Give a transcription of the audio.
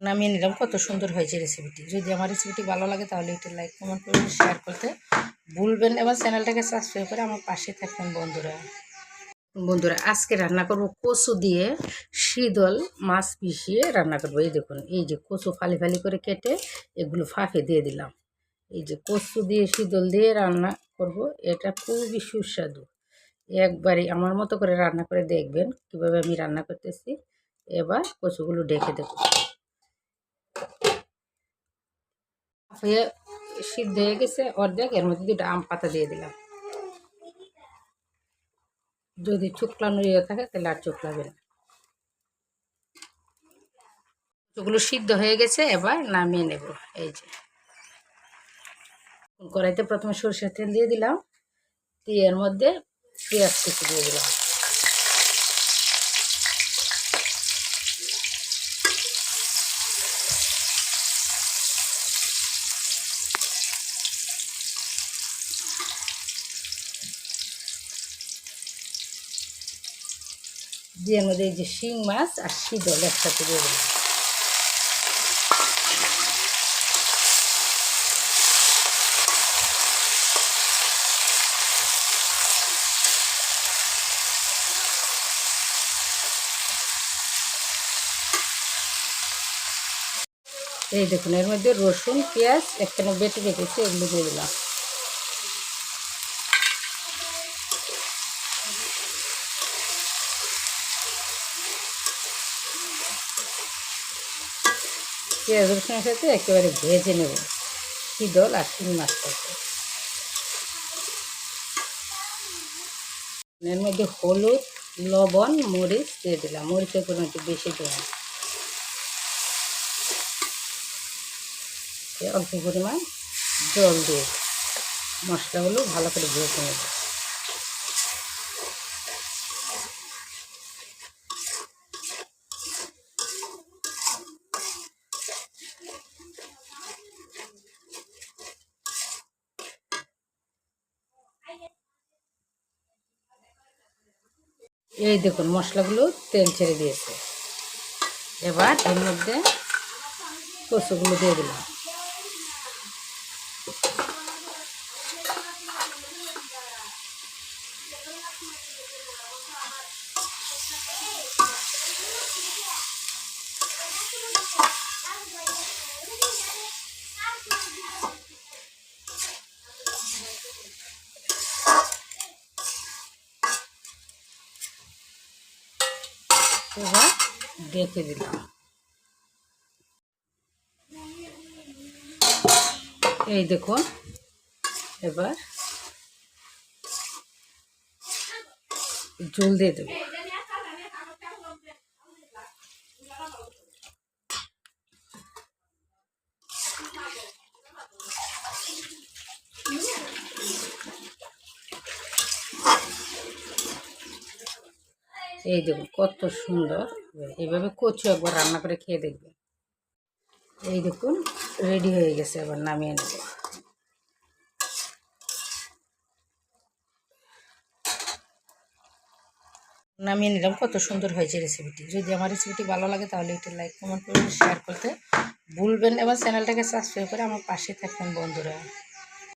নামিয়ে নিলাম। কত সুন্দর হয়েছে রেসিপিটি যদি আমার রেসিপিটি ভালো লাগে তাহলে একটু লাইক কমেন্ট করবেন শেয়ার করতে ভুলবেন এবং চ্যানেলটাকে সাবস্ক্রাইব করে আমার পাশে থাকবেন বন্ধুরা। বন্ধুরা, আজকে রান্না করব কচু দিয়ে শীতল মাছ পিষিয়ে রান্না করব। এই দেখুন, এই যে কচু ফালি ফালি করে কেটে এগুলো ফাঁফে দিয়ে দিলাম। এই যে কচু দিয়ে শীতল দিয়ে রান্না করব, এটা খুবই সুস্বাদু। একবারই আমার মতো করে রান্না করে দেখবেন কীভাবে আমি রান্না করতেছি। এবার কচুগুলো ডেকে দেবো। হয়ে সিদ্ধ হয়ে গেছে, অর্ধেক। এর মধ্যে দুটো আম পাতা দিয়ে দিলাম। যদি চুকলানো ইয়ে থাকে, তাহলে আর চুকলাবে না। ওগুলো সিদ্ধ হয়ে গেছে, এবার নামিয়ে নেব। এই যে। কড়াইতে প্রথমে সরষের তেল দিয়ে দিলাম। দিয়ে এর মধ্যে পেঁয়াজ কুচি দিয়ে দিলাম। দিয়ে এই যে শিং মাছ আর শীতল একসাথে দিয়ে এই দেখুন, এর মধ্যে রসুন, পেঁয়াজ, একখানে বেটে রেখেছি, এগুলো দিয়ে দিলাম। পেঁয়াজ রসুনের সাথে একেবারে ভেজে নেব। শীতল আর শিং মাছটাকে এর মধ্যে হলুদ, লবণ, মরিচ দিয়ে দিলাম। মরিচের পরিমাণ একটু বেশি দিলাম অল্প পরিমাণ জল দিয়ে মশলাগুলো ভালো করে ভেজে নেব। এই দেখুন মশলাগুলো তেল ছেড়ে দিয়েছে। এবার এর মধ্যে কচুগুলো দিয়ে দিলাম। এবার ডেকে দিলাম এই দেখুন এবার জল দিয়ে দেবো। এই দেখুন, কত সুন্দর। এইভাবে কচু একবার রান্না করে খেয়ে দেখবেন। এই দেখুন রেডি হয়ে গেছে, এবার নামিয়ে নেব। নামিয়ে নিলাম, কত সুন্দর হয়েছে রেসিপিটি যদি আমার রেসিপিটি ভালো লাগে, তাহলে একটু লাইক কমেন্ট করবেন শেয়ার করতে ভুলবেন এবং চ্যানেলটাকে সাবস্ক্রাইব করে আমার পাশে থাকবেন, বন্ধুরা।